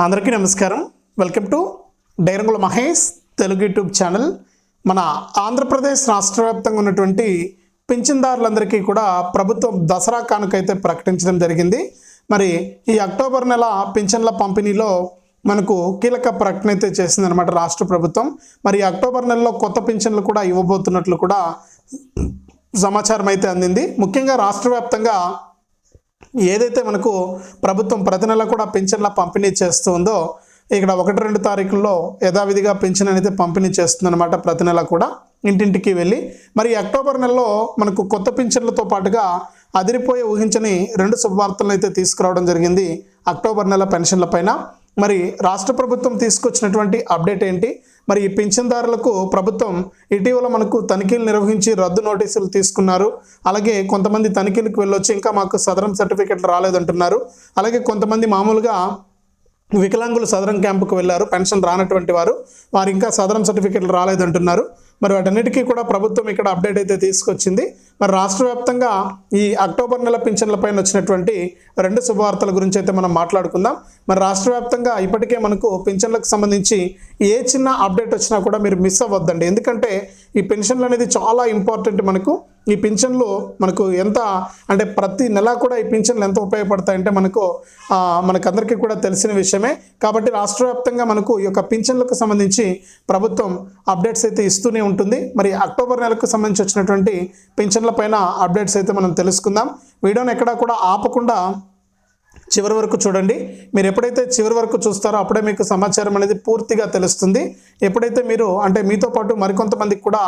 అందరికీ నమస్కారం. Welcome to డైరంగుల మహేష్ తెలుగు యూట్యూబ్ ఛానల్. మన ఆంధ్రప్రదేశ్ రాష్ట్ర వ్యాప్తంగా ఉన్నటువంటి పింఛన్దారులందరికీ కూడా ప్రభుత్వం దసరా కానుక అయితే ప్రకటించడం జరిగింది. మరి ఈ అక్టోబర్ నెల పింఛన్ల పంపిణీలో మనకు కీలక ప్రకటన అయితే చేసిందనమాట రాష్ట్ర ప్రభుత్వం. మరి అక్టోబర్ నెలలో కొత్త పింఛన్లు కూడా ఇవ్వబోతున్నట్లు కూడా సమాచారం అయితే అందింది. ముఖ్యంగా రాష్ట్ర వ్యాప్తంగా ఏదైతే మనకు ప్రభుత్వం ప్రతి నెల కూడా పింఛన్ల పంపిణీ చేస్తుందో ఇక్కడ ఒకటి రెండు తారీఖుల్లో యథావిధిగా పింఛన్ అనేది పంపిణీ చేస్తుందన్నమాట ప్రతి నెల కూడా ఇంటింటికి వెళ్ళి. మరి అక్టోబర్ నెలలో మనకు కొత్త పింఛన్లతో పాటుగా అదిరిపోయే ఊహించని రెండు శుభవార్తలను అయితే తీసుకురావడం జరిగింది అక్టోబర్ నెల పెన్షన్ల పైన. మరి రాష్ట్ర ప్రభుత్వం తీసుకొచ్చినటువంటి అప్డేట్ ఏంటి? మరి ఈ పింఛన్దారులకు ప్రభుత్వం ఇటీవల మనకు తనిఖీలు నిర్వహించి రద్దు నోటీసులు తీసుకున్నారు. అలాగే కొంతమంది తనిఖీలకు వెళ్ళొచ్చి ఇంకా మాకు సదరం సర్టిఫికెట్లు రాలేదంటున్నారు. అలాగే కొంతమంది మామూలుగా వికలాంగులు సదరం క్యాంపుకు వెళ్ళారు పెన్షన్ రానటువంటి వారు. వారు ఇంకా సదరం సర్టిఫికెట్లు రాలేదంటున్నారు. మరి వాటన్నిటికీ కూడా ప్రభుత్వం ఇక్కడ అప్డేట్ అయితే తీసుకొచ్చింది. మరి రాష్ట్ర వ్యాప్తంగా ఈ అక్టోబర్ నెల పింఛన్లపైన వచ్చినటువంటి రెండు శుభవార్తల గురించి అయితే మనం మాట్లాడుకుందాం. మరి రాష్ట్ర వ్యాప్తంగా ఇప్పటికే మనకు పింఛన్లకు సంబంధించి ఏ చిన్న అప్డేట్ వచ్చినా కూడా మీరు మిస్ అవ్వద్దండి. ఎందుకంటే ఈ పెన్షన్లు అనేది చాలా ఇంపార్టెంట్ మనకు. ఈ పింఛన్లు మనకు ఎంత అంటే ప్రతి నెల కూడా ఈ పింఛన్లు ఎంత ఉపయోగపడతాయంటే మనకు మనకందరికీ కూడా తెలిసిన విషయమే. కాబట్టి రాష్ట్ర వ్యాప్తంగా మనకు ఈ యొక్క పింఛన్లకు సంబంధించి ప్రభుత్వం అప్డేట్స్ అయితే ఇస్తూనే ఉంటుంది. మరి అక్టోబర్ నెలకు సంబంధించి వచ్చినటువంటి పింఛన్ల పైన అప్డేట్స్ అయితే మనం తెలుసుకుందాం. వీడియోని ఎక్కడా కూడా ఆపకుండా చివరి వరకు చూడండి. మీరు ఎప్పుడైతే చివరి వరకు చూస్తారో అప్పుడే మీకు సమాచారం అనేది పూర్తిగా తెలుస్తుంది. ఎప్పుడైతే మీరు అంటే మీతో పాటు మరికొంతమందికి కూడా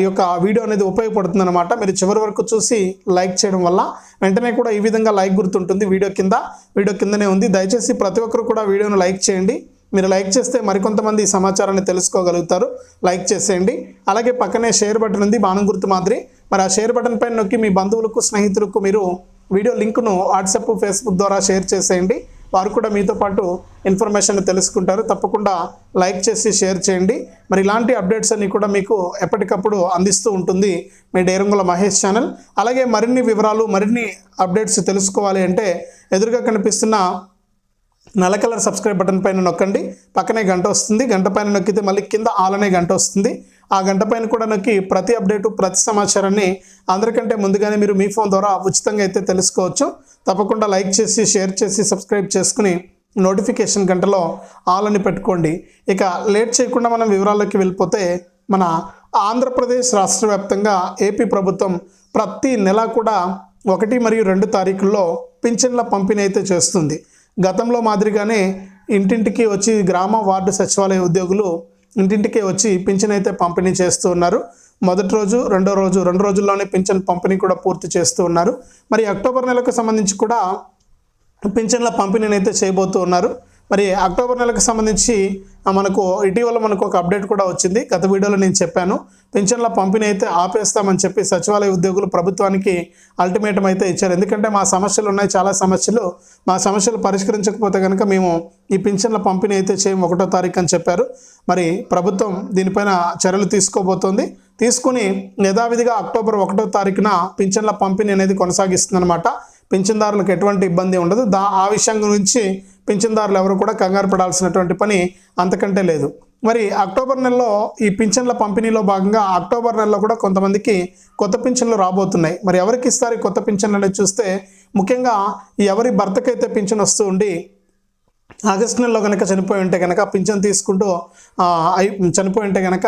ఈ యొక్క వీడియో అనేది ఉపయోగపడుతుంది అనమాట మీరు చివరి వరకు చూసి లైక్ చేయడం వల్ల వెంటనే కూడా ఈ విధంగా లైక్ గుర్తుంటుంది వీడియో కింద. వీడియో కిందనే ఉంది. దయచేసి ప్రతి ఒక్కరు కూడా వీడియోను లైక్ చేయండి. మీరు లైక్ చేస్తే మరికొంతమంది ఈ సమాచారాన్ని తెలుసుకోగలుగుతారు. లైక్ చేసేయండి. అలాగే పక్కనే షేర్ బటన్ ఉంది. బాణం గుర్తు మాదిరి. మరి ఆ షేర్ బటన్ పైన నొక్కి మీ బంధువులకు స్నేహితులకు మీరు వీడియో లింక్ను వాట్సాప్ ఫేస్బుక్ ద్వారా షేర్ చేసేయండి. వారు కూడా మీతో పాటు ఇన్ఫర్మేషన్ తెలుసుకుంటారు. తప్పకుండా లైక్ చేసి షేర్ చేయండి. మరి ఇలాంటి అప్డేట్స్ అన్ని కూడా మీకు ఎప్పటికప్పుడు అందిస్తూ ఉంటుంది మీ డేరంగుల మహేష్ ఛానల్. అలాగే మరిన్ని వివరాలు మరిన్ని అప్డేట్స్ తెలుసుకోవాలి అంటే ఎదురుగా కనిపిస్తున్న నల్ల కలర్ సబ్స్క్రైబ్ బటన్ పైన నొక్కండి. పక్కనే గంట వస్తుంది. గంట పైన నొక్కితే మళ్ళీ కింద ఆలనే గంట వస్తుంది. ఆ గంట పైన కూడా నొక్కి ప్రతి అప్డేటు ప్రతి సమాచారాన్ని అందరికంటే ముందుగానే మీరు మీ ఫోన్ ద్వారా ఉచితంగా అయితే తెలుసుకోవచ్చు. తప్పకుండా లైక్ చేసి షేర్ చేసి సబ్స్క్రైబ్ చేసుకుని నోటిఫికేషన్ గంటలో ఆల్ అని పెట్టుకోండి. ఇక లేట్ చేయకుండా మనం వివరాల్లోకి వెళ్ళిపోతే మన ఆంధ్రప్రదేశ్ రాష్ట్ర వ్యాప్తంగా ఏపీ ప్రభుత్వం ప్రతి నెల కూడా ఒకటి మరియు రెండు తారీఖుల్లో పింఛన్ల పంపిణీ అయితే చేస్తుంది. గతంలో మాదిరిగానే ఇంటింటికి వచ్చి గ్రామ వార్డు సచివాలయ ఉద్యోగులు ఇంటింటికే వచ్చి పింఛన్ అయితే పంపిణీ చేస్తూ ఉన్నారు. మొదటి రోజు రెండో రోజు రెండు రోజుల్లోనే పింఛన్ పంపిణీ కూడా పూర్తి చేస్తూ ఉన్నారు. మరి అక్టోబర్ నెలకు సంబంధించి కూడా పింఛన్ల పంపిణీని అయితే చేయబోతూ ఉన్నారు. మరి అక్టోబర్ నెలకు సంబంధించి మనకు ఇటీవల మనకు ఒక అప్డేట్ కూడా వచ్చింది. గత వీడియోలో నేను చెప్పాను. పింఛన్ల పంపిణీ అయితే ఆపేస్తామని చెప్పి సచివాలయ ఉద్యోగులు ప్రభుత్వానికి అల్టిమేటం అయితే ఇచ్చారు. ఎందుకంటే మా సమస్యలు ఉన్నాయి చాలా సమస్యలు. మా సమస్యలు పరిష్కరించకపోతే కనుక మేము ఈ పింఛన్ల పంపిణీ అయితే చేయం ఒకటో తారీఖు అని చెప్పారు. మరి ప్రభుత్వం దీనిపైన చర్యలు తీసుకోబోతోంది. తీసుకుని యథావిధిగా అక్టోబర్ ఒకటో తారీఖున పింఛన్ల పంపిణీ అనేది కొనసాగిస్తుందన్నమాట. పింఛన్దారులకు ఎటువంటి ఇబ్బంది ఉండదు. దా ఆ విషయం గురించి పింఛన్దారులు ఎవరు కూడా కంగారు పడాల్సినటువంటి పని అంతకంటే లేదు. మరి అక్టోబర్ నెలలో ఈ పింఛన్ల పంపిణీలో భాగంగా అక్టోబర్ నెలలో కూడా కొంతమందికి కొత్త పింఛన్లు రాబోతున్నాయి. మరి ఎవరికి ఇస్తారు కొత్త పింఛన్లు అనేది చూస్తే ముఖ్యంగా ఎవరి భర్తకైతే పింఛన్ వస్తూ ఉండి ఆగస్టు నెలలో కనుక చనిపోయి ఉంటే కనుక పింఛన్ తీసుకుంటూ అయి- చనిపోయి ఉంటే కనుక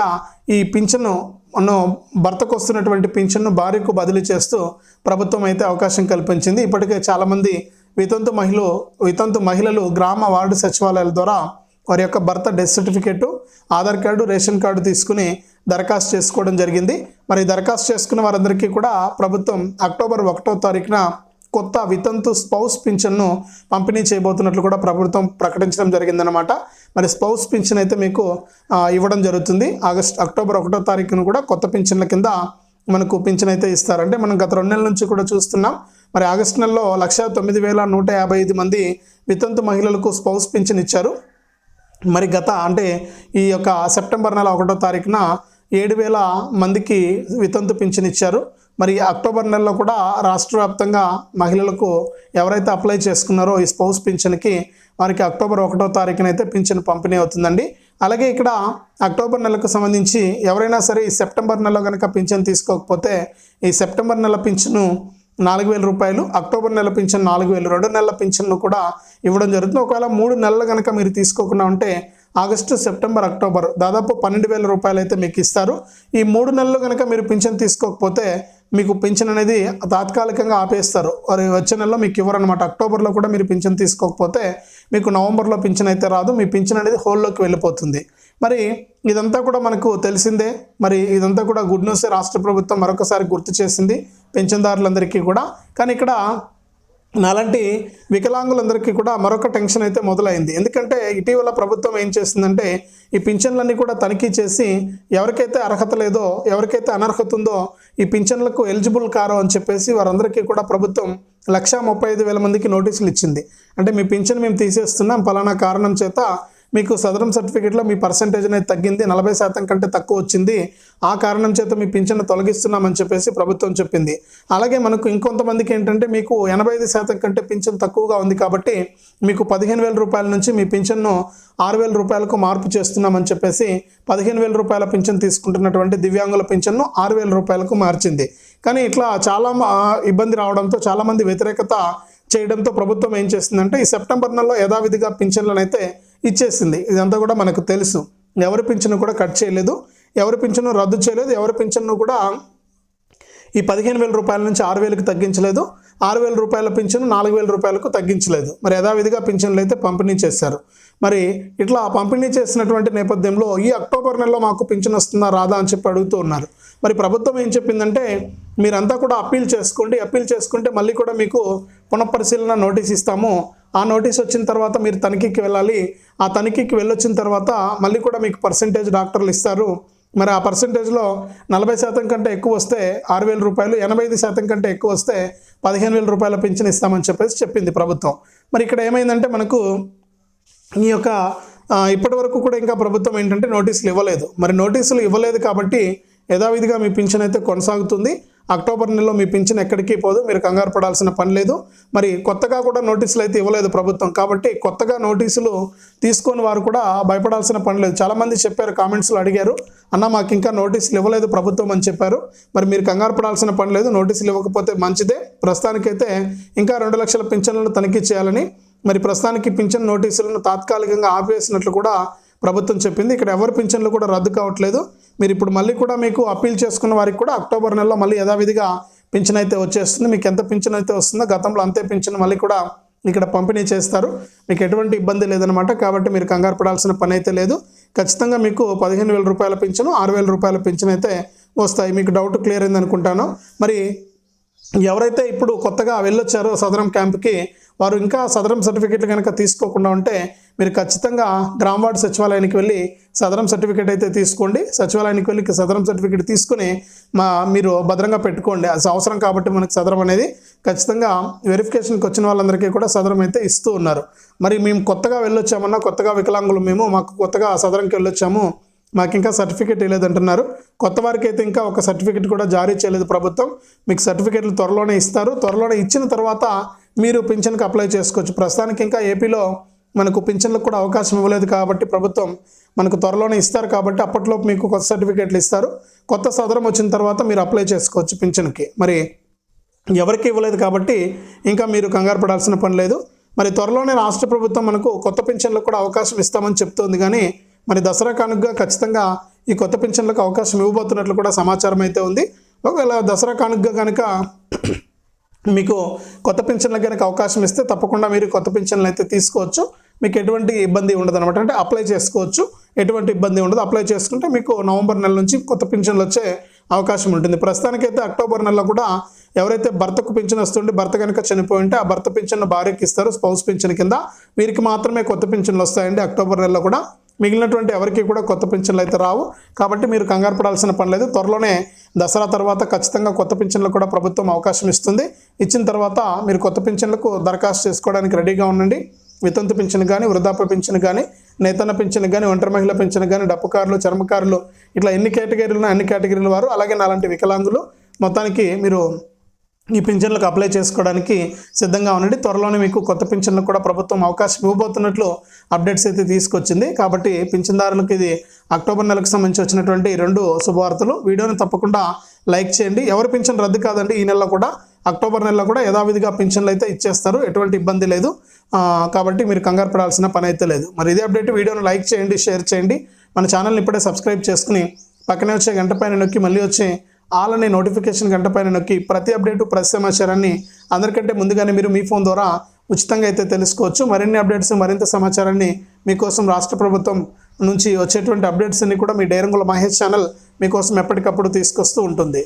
ఈ పింఛను మనం భర్తకు వస్తున్నటువంటి పింఛన్ను భార్యకు బదిలీ చేస్తూ ప్రభుత్వం అయితే అవకాశం కల్పించింది. ఇప్పటికే చాలామంది వితంతు మహిళలు వితంతు మహిళలు గ్రామ వార్డు సచివాలయాల ద్వారా వారి యొక్క భర్త death certificate Aadhaar card ration card తీసుకుని దరఖాస్తు చేసుకోవడం జరిగింది. మరి దరఖాస్తు చేసుకున్న వారందరికీ కూడా ప్రభుత్వం అక్టోబర్ ఒకటో తారీఖున కొత్త వితంతు స్పౌస్ పింఛన్ను పంపిణీ చేయబోతున్నట్లు కూడా ప్రభుత్వం ప్రకటించడం జరిగిందనమాట మరి స్పౌస్ పింఛన్ అయితే మీకు ఇవ్వడం జరుగుతుంది. ఆగస్ట్ అక్టోబర్ ఒకటో తారీఖున కూడా కొత్త పింఛన్ల కింద మనకు పింఛన్ అయితే ఇస్తారంటే మనం గత రెండు నెలల నుంచి కూడా చూస్తున్నాం. మరి ఆగస్టు నెలలో లక్ష తొమ్మిది వేల నూట యాభై ఐదు మంది వితంతు మహిళలకు స్పౌస్ పింఛన్ ఇచ్చారు. మరి గత అంటే ఈ యొక్క సెప్టెంబర్ నెల ఒకటో తారీఖున ఏడు వేల మందికి వితంతు పింఛన్ ఇచ్చారు. మరి అక్టోబర్ నెలలో కూడా రాష్ట్ర వ్యాప్తంగా మహిళలకు ఎవరైతే అప్లై చేసుకున్నారో ఈ స్పౌస్ పింఛన్కి వారికి అక్టోబర్ ఒకటో తారీఖున అయితే పింఛన్ పంపిణీ అవుతుందండి. అలాగే ఇక్కడ అక్టోబర్ నెలకు సంబంధించి ఎవరైనా సరే ఈ సెప్టెంబర్ నెలలో కనుక పింఛన్ తీసుకోకపోతే ఈ సెప్టెంబర్ నెల పింఛను నాలుగు వేల రూపాయలు అక్టోబర్ నెల పింఛన్ నాలుగు వేలు రెండు నెలల పింఛన్ను కూడా ఇవ్వడం జరుగుతుంది. ఒకవేళ మూడు నెలలు కనుక మీరు తీసుకోకుండా ఉంటే ఆగస్టు సెప్టెంబర్ అక్టోబర్ దాదాపు పన్నెండు వేల రూపాయలు అయితే మీకు ఇస్తారు. ఈ మూడు నెలలు కనుక మీరు పింఛన్ తీసుకోకపోతే మీకు పింఛన్ అనేది తాత్కాలికంగా ఆపేస్తారు. మరి వచ్చే నెలలో మీకు ఇవ్వరనమాట అక్టోబర్లో కూడా మీరు పింఛన్ తీసుకోకపోతే మీకు నవంబర్లో పింఛన్ అయితే రాదు. మీ పింఛన్ అనేది హోల్లోకి వెళ్ళిపోతుంది. మరి ఇదంతా కూడా మనకు తెలిసిందే. మరి ఇదంతా కూడా గుడ్ న్యూస్ రాష్ట్ర ప్రభుత్వం మరొకసారి గుర్తు చేసింది పెన్షన్దారులందరికీ కూడా. కానీ ఇక్కడ నాలాంటి వికలాంగులందరికీ కూడా మరొక టెన్షన్ అయితే మొదలైంది. ఎందుకంటే ఇటీవల ప్రభుత్వం ఏం చేసిందంటే ఈ పింఛన్లన్నీ కూడా తనిఖీ చేసి ఎవరికైతే అర్హత లేదో ఎవరికైతే అనర్హత ఉందో ఈ పింఛన్లకు ఎలిజిబుల్ కారో అని చెప్పేసి వారందరికీ కూడా ప్రభుత్వం లక్షా ముప్పై ఐదు వేల మందికి నోటీసులు ఇచ్చింది. అంటే మీ పింఛన్ మేము తీసేస్తున్నాం పలానా కారణం చేత మీకు సదరం సర్టిఫికేట్లో మీ పర్సంటేజ్ అనేది తగ్గింది నలభై శాతం కంటే తక్కువ వచ్చింది. ఆ కారణం చేత మీ పింఛన్ తొలగిస్తున్నామని చెప్పేసి ప్రభుత్వం చెప్పింది. అలాగే మనకు ఇంకొంతమందికి ఏంటంటే మీకు ఎనభై ఐదు శాతం కంటే పింఛన్ తక్కువగా ఉంది కాబట్టి మీకు పదిహేను వేల రూపాయల నుంచి మీ పింఛన్ను ఆరు వేల రూపాయలకు మార్పు చేస్తున్నామని చెప్పేసి పదిహేను వేల రూపాయల పింఛన్ తీసుకుంటున్నటువంటి దివ్యాంగుల పింఛన్ను ఆరు వేల రూపాయలకు మార్చింది. కానీ ఇట్లా చాలా ఇబ్బంది రావడంతో చాలామంది వ్యతిరేకత చేయడంతో ప్రభుత్వం ఏం చేస్తుందంటే ఈ సెప్టెంబర్ నెలలో యథావిధిగా పింఛన్లను అయితే ఇచ్చేసింది. ఇదంతా కూడా మనకు తెలుసు. ఎవరి పింఛను కూడా కట్ చేయలేదు. ఎవరి పింఛను రద్దు చేయలేదు. ఎవరి పింఛను కూడా ఈ పదిహేను వేల రూపాయల నుంచి ఆరు వేలకు తగ్గించలేదు. ఆరు వేల రూపాయల పింఛను నాలుగు వేల రూపాయలకు తగ్గించలేదు. మరి యథావిధిగా పింఛన్లు అయితే పంపిణీ చేశారు. మరి ఇట్లా పంపిణీ చేసినటువంటి నేపథ్యంలో ఈ అక్టోబర్ నెలలో మాకు పింఛన్ వస్తుందా రాదా అని చెప్పి అడుగుతూ ఉన్నారు. మరి ప్రభుత్వం ఏం చెప్పిందంటే మీరంతా కూడా అప్పీల్ చేసుకోండి అప్పీల్ చేసుకుంటే మళ్ళీ కూడా మీకు పునఃపరిశీలన నోటీస్ ఇస్తాము. ఆ నోటీస్ వచ్చిన తర్వాత మీరు తనిఖీకి వెళ్ళాలి. ఆ తనిఖీకి వెళ్ళొచ్చిన తర్వాత మళ్ళీ కూడా మీకు పర్సంటేజ్ డాక్టర్లు ఇస్తారు. మరి ఆ పర్సంటేజ్లో నలభై శాతం కంటే ఎక్కువ వస్తే ఆరు వేల రూపాయలు ఎనభై ఐదు శాతం కంటే ఎక్కువ వస్తే పదిహేను వేల రూపాయల పింఛన్ ఇస్తామని చెప్పేసి చెప్పింది ప్రభుత్వం. మరి ఇక్కడ ఏమైందంటే మనకు ఈ యొక్క ఇప్పటి వరకు కూడా ఇంకా ప్రభుత్వం ఏంటంటే నోటీసులు ఇవ్వలేదు. మరి నోటీసులు ఇవ్వలేదు కాబట్టి యథావిధిగా మీ పింఛన్ అయితే కొనసాగుతుంది. అక్టోబర్ నెలలో మీ పింఛన్ ఎక్కడికి పోదు. మీరు కంగారు పడాల్సిన పని లేదు. మరి కొత్తగా కూడా నోటీసులు అయితే ఇవ్వలేదు ప్రభుత్వం. కాబట్టి కొత్తగా నోటీసులు తీసుకొని వారు కూడా భయపడాల్సిన పని లేదు. చాలామంది చెప్పారు కామెంట్స్లో అడిగారు. అన్న మాకు ఇంకా నోటీసులు ఇవ్వలేదు ప్రభుత్వం అని చెప్పారు. మరి మీరు కంగారు పడాల్సిన పని లేదు. నోటీసులు ఇవ్వకపోతే మంచిదే. ప్రస్తుతానికైతే ఇంకా రెండు లక్షల పింఛన్లను తనిఖీ చేయాలని మరి ప్రస్తుతానికి పింఛన్ నోటీసులను తాత్కాలికంగా ఆపేసినట్లు కూడా ప్రభుత్వం చెప్పింది. ఇక్కడ ఎవరి పింఛన్లు కూడా రద్దు కావట్లేదు. మీరు ఇప్పుడు మళ్ళీ కూడా మీకు అప్పీల్ చేసుకున్న వారికి కూడా అక్టోబర్ నెలలో మళ్ళీ యథావిధిగా పింఛన్ అయితే వచ్చేస్తుంది. మీకు ఎంత పింఛన్ అయితే వస్తుందో గతంలో అంతే పింఛన్ మళ్ళీ కూడా ఇక్కడ పంపిణీ చేస్తారు. మీకు ఎటువంటి ఇబ్బంది లేదనమాట కాబట్టి మీరు కంగారు పడాల్సిన పని అయితే లేదు. ఖచ్చితంగా మీకు పదిహేను వేల రూపాయల పింఛను ఆరు వేల రూపాయల పింఛన్ అయితే వస్తాయి. మీకు డౌట్ క్లియర్ అయింది అనుకుంటాను మరి ఎవరైతే ఇప్పుడు కొత్తగా వెళ్ళొచ్చారో సదరం క్యాంప్కి వారు ఇంకా సదరం సర్టిఫికేట్లు కనుక తీసుకోకుండా ఉంటే మీరు ఖచ్చితంగా గ్రామ్ వార్డు సచివాలయానికి వెళ్ళి సదరం సర్టిఫికేట్ అయితే తీసుకోండి. సచివాలయానికి వెళ్ళి సదరం సర్టిఫికేట్ తీసుకుని మా మీరు భద్రంగా పెట్టుకోండి. అది అవసరం కాబట్టి మనకు సదరం అనేది ఖచ్చితంగా వెరిఫికేషన్కి వచ్చిన వాళ్ళందరికీ కూడా సదరం అయితే ఇస్తూ ఉన్నారు. మరి మేము కొత్తగా వెళ్ళొచ్చామన్నా కొత్తగా వికలాంగులు మేము మాకు కొత్తగా సదరంకి వెళ్ళొచ్చాము. మాకు ఇంకా సర్టిఫికేట్ ఇవ్వలేదంటున్నారు కొత్త వారికి అయితే ఇంకా ఒక సర్టిఫికేట్ కూడా జారీ చేయలేదు ప్రభుత్వం. మీకు సర్టిఫికేట్లు త్వరలోనే ఇస్తారు. త్వరలోనే ఇచ్చిన తర్వాత మీరు పింఛన్కి అప్లై చేసుకోవచ్చు. ప్రస్తుతానికి ఇంకా ఏపీలో మనకు పింఛన్లకు కూడా అవకాశం ఇవ్వలేదు కాబట్టి ప్రభుత్వం మనకు త్వరలోనే ఇస్తారు కాబట్టి అప్పట్లో మీకు కొత్త సర్టిఫికేట్లు ఇస్తారు. కొత్త సదరం వచ్చిన తర్వాత మీరు అప్లై చేసుకోవచ్చు పింఛన్కి. మరి ఎవరికి ఇవ్వలేదు కాబట్టి ఇంకా మీరు కంగారు పడాల్సిన పని లేదు. మరి త్వరలోనే రాష్ట్ర ప్రభుత్వం మనకు కొత్త పింఛన్లకు కూడా అవకాశం ఇస్తామని చెప్తోంది కానీ మరి దసరా కానుకగా ఖచ్చితంగా ఈ కొత్త పింఛన్లకు అవకాశం ఇవ్వబోతున్నట్లు కూడా సమాచారం అయితే ఉంది. ఒకవేళ దసరా కానుకగా కనుక మీకు కొత్త పింఛన్లకు కనుక అవకాశం ఇస్తే తప్పకుండా మీరు కొత్త పింఛన్లు అయితే తీసుకోవచ్చు. మీకు ఎటువంటి ఇబ్బంది ఉండదు అనమాట అంటే అప్లై చేసుకోవచ్చు. ఎటువంటి ఇబ్బంది ఉండదు. అప్లై చేసుకుంటే మీకు నవంబర్ నెల నుంచి కొత్త పింఛన్లు వచ్చే అవకాశం ఉంటుంది. ప్రస్తుతానికైతే అక్టోబర్ నెలలో కూడా ఎవరైతే భర్తకు పింఛన్ వస్తుంటే భర్త కనుక చనిపోయి ఉంటే ఆ భర్త పింఛన్ భార్యకి ఇస్తారు. స్పౌస్ పింఛన్ కింద వీరికి మాత్రమే కొత్త పింఛన్లు వస్తాయండి అక్టోబర్ నెలలో కూడా. మిగిలినటువంటి ఎవరికి కూడా కొత్త పింఛన్లు అయితే రావు. కాబట్టి మీరు కంగారు పడాల్సిన పని లేదు. త్వరలోనే దసరా తర్వాత ఖచ్చితంగా కొత్త పింఛన్లు కూడా ప్రభుత్వం అవకాశం ఇస్తుంది. ఇచ్చిన తర్వాత మీరు కొత్త పింఛన్లకు దరఖాస్తు చేసుకోవడానికి రెడీగా ఉండండి. వితంతు పింఛన్ కానీ వృద్ధాప్య పింఛన్ కానీ నేతన్న పింఛన్ కానీ ఒంటరి మహిళ పింఛన్ కానీ డప్పుకారులు చర్మకారులు ఇట్లా ఎన్ని కేటగిరీలు అన్ని కేటగిరీల వారు అలాగే నాలాంటి వికలాంగులు. మొత్తానికి మీరు ఈ పింఛన్లకు అప్లై చేసుకోవడానికి సిద్ధంగా ఉండండి. త్వరలోనే మీకు కొత్త పింఛన్లకు కూడా ప్రభుత్వం అవకాశం ఇవ్వబోతున్నట్లు అప్డేట్స్ అయితే తీసుకొచ్చింది. కాబట్టి పింఛన్దారులకు ఇది అక్టోబర్ నెలకు సంబంధించి వచ్చినటువంటి రెండు శుభవార్తలు. వీడియోని తప్పకుండా లైక్ చేయండి. ఎవరి పింఛన్ రద్దు కాదండి ఈ నెలలో కూడా అక్టోబర్ నెలలో కూడా యథావిధిగా పింఛన్లు అయితే ఇచ్చేస్తారు. ఎటువంటి ఇబ్బంది లేదు. కాబట్టి మీరు కంగారు పడాల్సిన పని అయితే లేదు. మరి ఇదే అప్డేట్ వీడియోని లైక్ చేయండి షేర్ చేయండి. మన ఛానల్ని ఇప్పుడే సబ్స్క్రైబ్ చేసుకుని పక్కనే వచ్చే గంట పైన నొక్కి మళ్ళీ వచ్చే ఆల్ అనే నోటిఫికేషన్ గంట పైన నొక్కి ప్రతి అప్డేటు ప్రతి సమాచారాన్ని అందరికంటే ముందుగానే మీరు మీ ఫోన్ ద్వారా ఉచితంగా అయితే తెలుసుకోవచ్చు. మరిన్ని అప్డేట్స్ మరింత సమాచారాన్ని మీకోసం రాష్ట్ర ప్రభుత్వం నుంచి వచ్చేటువంటి అప్డేట్స్ అన్ని కూడా మీ డైరంగుల మహేష్ ఛానల్ మీకోసం ఎప్పటికప్పుడు తీసుకొస్తూ ఉంటుంది.